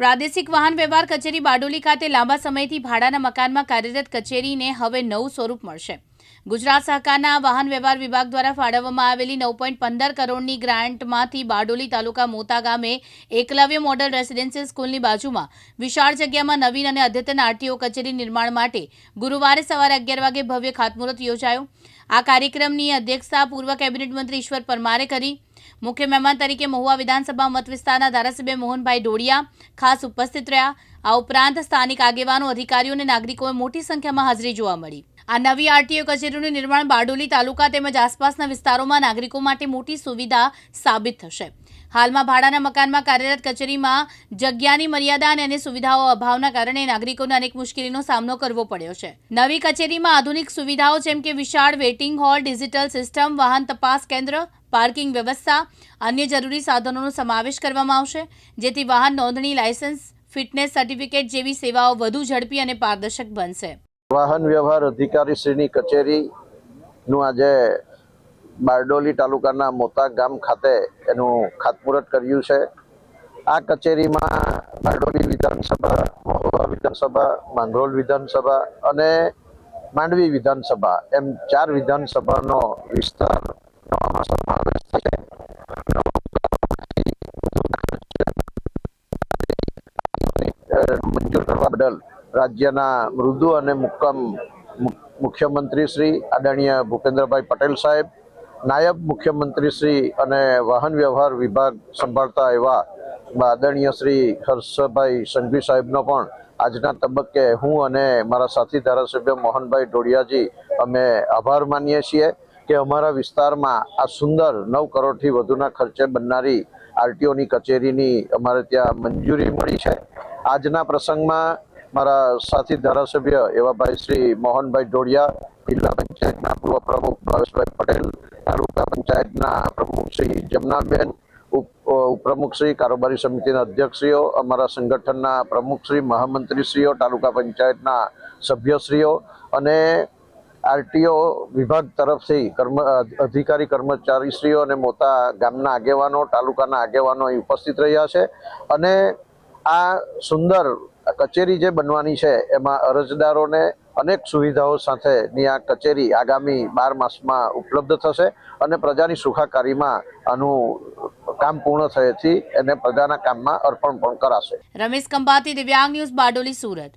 પ્રાદેશિક વાહન વ્યવહાર કચેરી બારડોલી ખાતે લાંબા સમયથી ભાડાના મકાનમાં કાર્યરત કચેરીને હવે નવું સ્વરૂપ મળશે. ગુજરાત સહકારના વાહન વ્યવહાર વિભાગ દ્વારા ફાળવવામાં આવેલી નવ પોઈન્ટ પંદર કરોડની ગ્રાન્ટમાંથી બારડોલી તાલુકા મોતા ગામે એકલવ્ય મોડલ રેસિડેન્શિયલ સ્કૂલની બાજુમાં વિશાળ જગ્યામાં નવીન અને અદ્યતન આરટીઓ કચેરી નિર્માણ માટે ગુરુવારે સવારે અગિયાર વાગે ભવ્ય ખાતમુહૂર્ત યોજાયો. આ કાર્યક્રમની અધ્યક્ષતા પૂર્વ કેબિનેટ મંત્રી ઈશ્વર પરમારે કરી. મુખ્ય મહેમાન તરીકે મહુવા વિધાનસભા મત વિસ્તારના ધારાસભ્ય મોહનભાઈ ડોડિયા ખાસ ઉપસ્થિત રહ્યા. આ ઉપરાંત સ્થાનિક આગેવાનો, અધિકારીઓ અને નાગરિકોએ મોટી સંખ્યામાં હાજરી જોવા મળી. આ નવી આરટીઓ કચેરીનું નિર્માણ બારડોલી તાલુકા તેમજ આસપાસના વિસ્તારોમાં નાગરિકો માટે મોટી સુવિધા સાબિત થશે. હાલમાં ભાડાના મકાનમાં કાર્યરત કચેરીમાં જગ્યાની મર્યાદા અને અન્ય સુવિધાઓ અભાવના કારણે નાગરિકોને અનેક મુશ્કેલીનો સામનો કરવો પડ્યો છે. નવી કચેરીમાં આધુનિક સુવિધાઓ જેમ કે વિશાળ વેઇટિંગ હોલ, ડિજિટલ સિસ્ટમ, વાહન તપાસ કેન્દ્ર, પાર્કિંગ વ્યવસ્થા, અન્ય જરૂરી સાધનોનો સમાવેશ કરવામાં આવશે, જેથી વાહન નોંધણી, લાયસન્સ, ફિટનેસ સર્ટિફિકેટ જેવી સેવાઓ વધુ ઝડપી અને પારદર્શક બનશે. વાહન વ્યવહાર અધિકારી શ્રીની કચેરીનું આજે બારડોલી તાલુકાના મોતા ગામ ખાતે એનું ખાતમુહૂર્ત કર્યું છે. આ કચેરીમાં બારડોલી વિધાનસભા, મહુવા વિધાનસભા માંગરોલ વિધાનસભા અને માંડવી વિધાનસભા એમ ચાર વિધાનસભાનો વિસ્તાર સમાવેશ છે. મંજૂર બદલ રાજ્યના મૃદુ અને મુક્કમ મુખ્યમંત્રી શ્રી આદરણીય ભૂપેન્દ્રભાઈ પટેલ સાહેબ, નાયબ મુખ્યમંત્રી શ્રી અને વાહન વ્યવહાર વિભાગ સંભાળતા એવા આદરણીય શ્રી હર્ષભાઈ સંઘવી સાહેબનો પણ આજના તબક્કે હું અને મારા સાથી ધારાસભ્ય મોહનભાઈ ડોડિયાજી અમે આભાર માનીએ છીએ કે અમારા વિસ્તારમાં આ સુંદર નવ કરોડથી વધુના ખર્ચે બનનારી આરટીઓની કચેરીની અમારે ત્યાં મંજૂરી મળી છે. આજના પ્રસંગમાં મારા સાથી ધારાસભ્ય એવા ભાઈ શ્રી મોહનભાઈ ઢોડિયા જિલ્લા પંચાયતના પૂર્વ પ્રમુખ ભાવેશભાઈ પટેલ, તાલુકા પંચાયતના પ્રમુખ શ્રી જમનાબેન ઉપપ્રમુખ શ્રી કારોબારી સમિતિના અધ્યક્ષશ્રીઓ, અમારા સંગઠનના પ્રમુખશ્રી મહામંત્રીશ્રીઓ, તાલુકા પંચાયતના સભ્યશ્રીઓ અને આરટીઓ વિભાગ તરફથી કર્મ અધિકારી કર્મચારીશ્રીઓ અને મોટા ગામના આગેવાનો, તાલુકાના આગેવાનો અહીં ઉપસ્થિત રહ્યા છે. અને આ સુંદર કચેરી જે બનવાની છે, એમાં અરજદારોને અનેક સુવિધાઓ સાથેની આ કચેરી આગામી બાર માસમાં ઉપલબ્ધ થશે અને પ્રજાની સુખાકારીમાં આનું કામ પૂર્ણ થયેથી એને પ્રજાના કામમાં અર્પણ પણ કરાશે. રમેશ કંબાતી દિવ્યાંગ ન્યૂઝ બારડોલી, સુરત.